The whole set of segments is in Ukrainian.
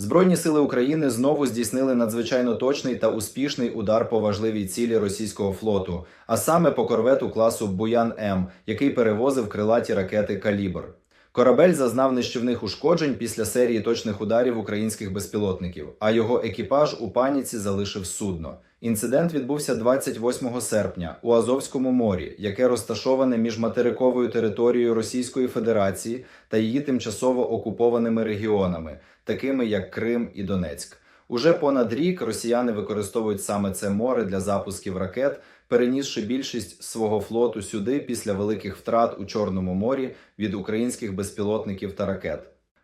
Збройні сили України знову здійснили надзвичайно точний та успішний удар по важливій цілі російського флоту, а саме по корвету класу Буян М, який перевозив крилаті ракети Калібр. Корабель зазнав нищівних ушкоджень після серії точних ударів українських безпілотників, а його екіпаж у паніці залишив судно. Інцидент відбувся 28 серпня у Азовському морі, яке розташоване між материковою територією Російської Федерації та її тимчасово окупованими регіонами, такими як Крим і Донецьк. Уже понад рік росіяни використовують саме це море для запусків ракет, перенісши більшість свого флоту сюди після великих втрат у Чорному морі від українських безпілотників та ракет.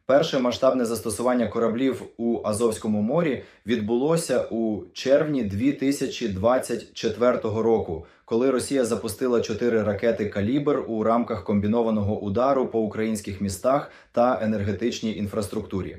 Перше масштабне застосування кораблів у Азовському морі відбулося у червні 2024 року, коли Росія запустила чотири ракети Калібр у рамках комбінованого удару по українських містах та енергетичній інфраструктурі.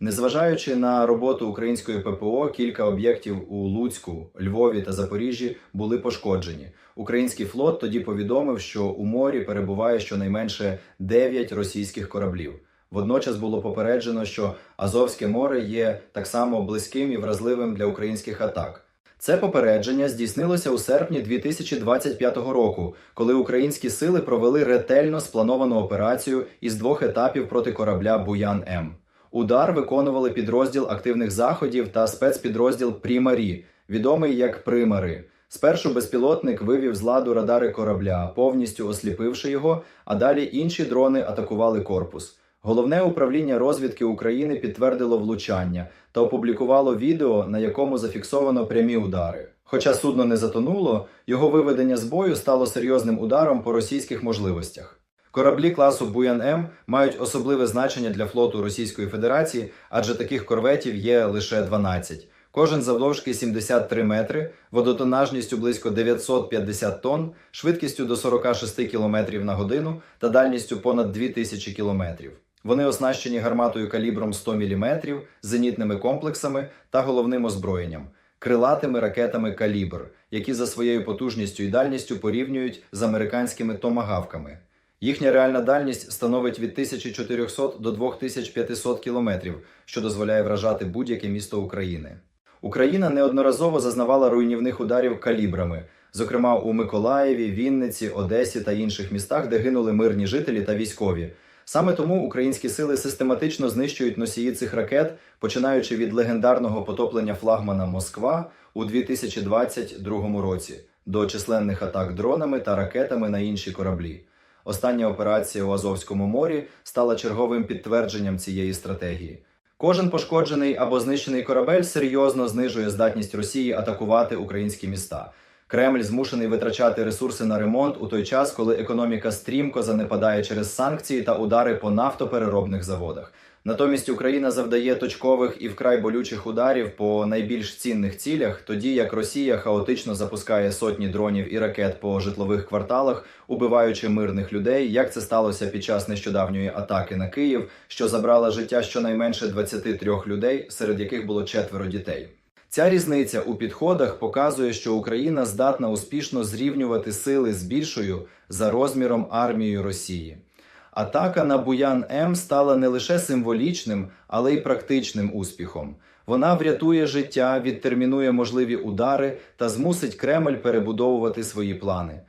Незважаючи на роботу української ППО, кілька об'єктів у Луцьку, Львові та Запоріжжі були пошкоджені. Український флот тоді повідомив, що у морі перебуває щонайменше 9 російських кораблів. Водночас було попереджено, що Азовське море є так само близьким і вразливим для українських атак. Це попередження здійснилося у серпні 2025 року, коли українські сили провели ретельно сплановану операцію із двох етапів проти корабля Буян М. Удар виконували підрозділ активних заходів та спецпідрозділ Прімарі, відомий як Примари. Спершу безпілотник вивів з ладу радари корабля, повністю осліпивши його, а далі інші дрони атакували корпус. Головне управління розвідки України підтвердило влучання та опублікувало відео, на якому зафіксовано прямі удари. Хоча судно не затонуло, його виведення з бою стало серйозним ударом по російських можливостях. Кораблі класу Буян М мають особливе значення для флоту Російської Федерації, адже таких корветів є лише 12. Кожен завдовжки 73 метри, водотонажністю близько 950 тонн, швидкістю до 46 км на годину та дальністю понад 2000 км. Вони оснащені гарматою калібром 100 мм, зенітними комплексами та головним озброєнням крилатими ракетами Калібр, які за своєю потужністю і дальністю порівнюють з американськими томагавками. Їхня реальна дальність становить від 1400 до 2500 кілометрів, що дозволяє вражати будь-яке місто України. Україна неодноразово зазнавала руйнівних ударів калібрами, зокрема у Миколаєві, Вінниці, Одесі та інших містах, де гинули мирні жителі та військові. Саме тому українські сили систематично знищують носії цих ракет, починаючи від легендарного потоплення флагмана Москва у 2022 році до численних атак дронами та ракетами на інші кораблі. Остання операція у Азовському морі стала черговим підтвердженням цієї стратегії. Кожен пошкоджений або знищений корабель серйозно знижує здатність Росії атакувати українські міста. Кремль змушений витрачати ресурси на ремонт у той час, коли економіка стрімко занепадає через санкції та удари по нафтопереробних заводах. Натомість Україна завдає точкових і вкрай болючих ударів по найбільш цінних цілях, тоді як Росія хаотично запускає сотні дронів і ракет по житлових кварталах, убиваючи мирних людей, як це сталося під час нещодавньої атаки на Київ, що забрала життя щонайменше 23 людей, серед яких було четверо дітей. Ця різниця у підходах показує, що Україна здатна успішно зрівнювати сили з більшою за розміром армією Росії. Атака на Буян М стала не лише символічним, але й практичним успіхом. Вона врятує життя, відтермінує можливі удари та змусить Кремль перебудовувати свої плани.